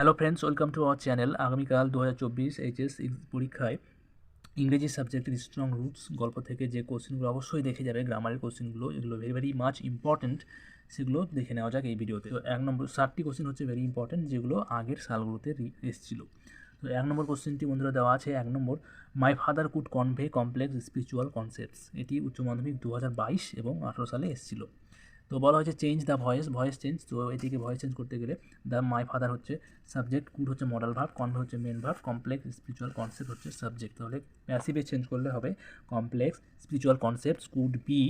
Hello friends welcome to our channel আগামীকাল দু হাজার চব্বিশ এইচএস পরীক্ষায় ইংরেজি সাবজেক্টের স্ট্রং রুটস গল্প থেকে যে কোশ্চেনগুলো অবশ্যই দেখে যাবে গ্রামারের কোশ্চেনগুলো এগুলো ভেরি ভেরি মাচ ইম্পর্ট্যান্ট সেগুলো দেখে নেওয়া যাক এই ভিডিওতে তো এক নম্বর, ষাটটি কোশ্চেন হচ্ছে ভেরি ইম্পর্ট্যান্ট যেগুলো আগের সালগুলোতে এসেছিল। তো এক নম্বর কোশ্চেনটি বন্ধুরা দেওয়া আছে, এক নম্বর my father could convey complex spiritual concepts এটি উচ্চ মাধ্যমিক দু হাজার বাইশ এবং আঠেরো সালে এসেছিল। তো বলা হয়েছে change the voice voice change তো এটিকে ভয়েস চেঞ্জ করতে গেলে দ্য মাই ফাদার হচ্ছে সাবজেক্ট কুড হচ্ছে মডেল ভাব কনভে হচ্ছে main verb complex spiritual concept হচ্ছে সাবজেক্ট তাহলে প্যাসিভে চেঞ্জ করলে হবে complex spiritual concept could be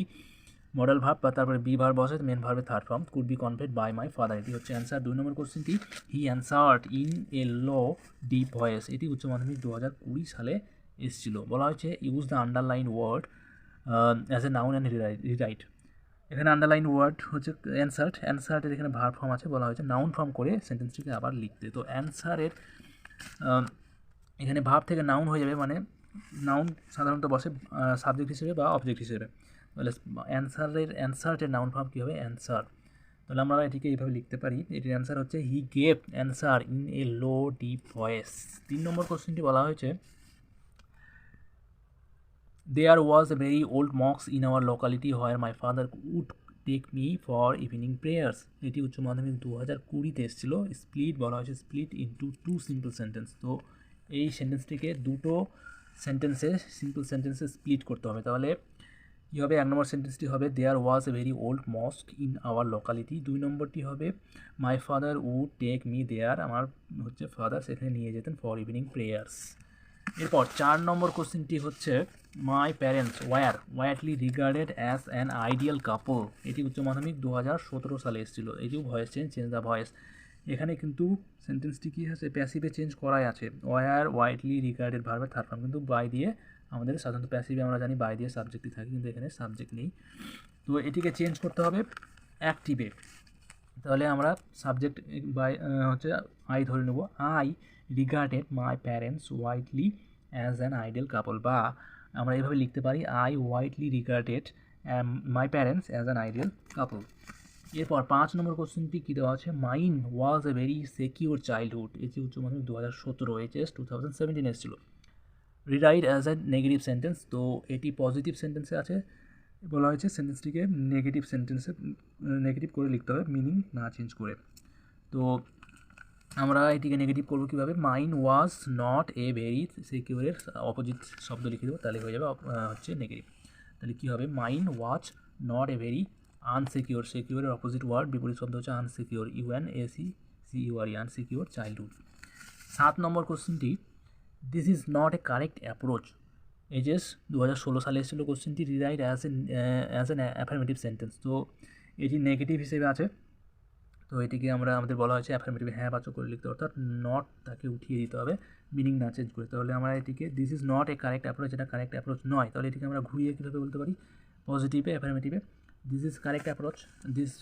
modal verb বা তারপরে বি ভার্ব বসে মেন ভার্বের third form could be conveyed by my father এটি হচ্ছে অ্যান্সার দুই নম্বর কোশ্চেনটি he answered in a low deep voice এটি উচ্চ মাধ্যমিক দু হাজার কুড়ি সালে এসেছিল। বলা হয়েছে use the underline word as a noun and rewrite এখানে আন্ডারলাইন ওয়ার্ড হচ্ছে অ্যানসার্ট অ্যানসার্টের এখানে ভার ফর্ম আছে, বলা হয়েছে নাউন ফর্ম করে সেন্টেন্সটিকে আবার লিখতে। তো অ্যানসারের এখানে ভাব থেকে নাউন হয়ে যাবে মানে নাউন সাধারণত বসে সাবজেক্ট হিসেবে বা অবজেক্ট হিসেবে। তাহলে অ্যান্সারের অ্যান্সার্টের নাউন ফর্ম কী হবে? অ্যান্সার তাহলে আমরা এটিকে এইভাবে লিখতে পারি। এটির অ্যান্সার হচ্ছে he gave answer in a low deep voice তিন নম্বর কোশ্চেনটি বলা হয়েছে There was a very old mosque in our locality where my father would take me for evening prayers. এটি উচ্চ মাধ্যমিক দু হাজার কুড়িতে এসেছিল। স্প্লিট বলা হয়েছে split into two simple sentence তো এই সেন্টেন্সটিকে দুটো সেন্টেন্সে সিম্পল সেন্টেন্সে স্প্লিট করতে হবে। তাহলে কী হবে? এক নম্বর সেন্টেন্সটি হবে there was a very old mosque in our locality দুই নম্বরটি হবে my father would take me there আমার হচ্ছে ফাদার সেখানে নিয়ে যেতেন ফর ইভিনিং প্রেয়ার্স এরপর চার নম্বর কোশ্চেনটি হচ্ছে my parents were widely regarded as an ideal couple এটি উচ্চ মাধ্যমিক দু হাজার সতেরো সালে এসেছিল। এটিও voice change change the voice এখানে কিন্তু সেন্টেন্সটি কী আছে? প্যাসিভে চেঞ্জ করাই আছে। ওয়ার ওয়াইডলি রিগার্ডেড ভার্বের থার্ড ফর্ম কিন্তু বাই দিয়ে আমাদের সাধারণত প্যাসিভে আমরা জানি বাই দিয়ে সাবজেক্টই থাকে, কিন্তু এখানে সাবজেক্ট নেই। তো এটিকে চেঞ্জ করতে হবে অ্যাক্টিভে তাহলে আমরা সাবজেক্ট বাই হচ্ছে আই ধরে নেব। I regarded my parents widely as an ideal couple বা আমরা এইভাবে লিখতে পারি I widely regarded my parents as an ideal couple এরপর পাঁচ নম্বর কোশ্চেনটি কী দেওয়া আছে? Mine was a very secure childhood এটি উচ্চ মাধ্যমিক দু হাজার সতেরো এইচএস টু থাউজেন্ড সেভেন্টিন এসেছিল। Rewrite as a negative sentence তো এটি পজিটিভ সেন্টেন্সে আছে। বলা হয়েছে সেন্টেন্সটিকে নেগেটিভ সেন্টেন্সে নেগেটিভ করে লিখতে হবে মিনিং না চেঞ্জ করে। তো আমরা এটিকে নেগেটিভ করব কীভাবে? Mine was not a very সিকিউরের opposite শব্দ লিখে দেবো, তাহলে হয়ে যাবে হচ্ছে নেগেটিভ তাহলে কী হবে? Mine was not a very unsecure সিকিউরের opposite word বিপরীত শব্দ হচ্ছে unsecure U N A C U R E unsecure childhood সাত নম্বর কোশ্চেনটি this is not a correct approach HS দু হাজার ষোলো সালে এসেছিল কোশ্চেনটি rewrite as a as an affirmative sentence তো এটি নেগেটিভ হিসেবে আছে। তো এটিকে আমরা, আমাদের বলা হয়েছে অ্যাফার্মেটিভ হ্যাঁ বাচক করে লিখতে অর্থাৎ নট তাকে উঠিয়ে দিতে হবে মিনিং না চেঞ্জ করে। তাহলে আমরা এটিকে this is not a correct approach এটা কারেক্ট অ্যাপ্রোচ নয়। তাহলে এটিকে আমরা ঘুরিয়ে কীভাবে বলতে পারি? পজিটিভে অ্যাফার্মেটিভে this is correct approach this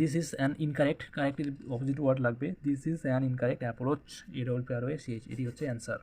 this is an incorrect কারেক্টের opposite word লাগবে this is an incorrect approach A double P R O A C H এটি হচ্ছে অ্যান্সার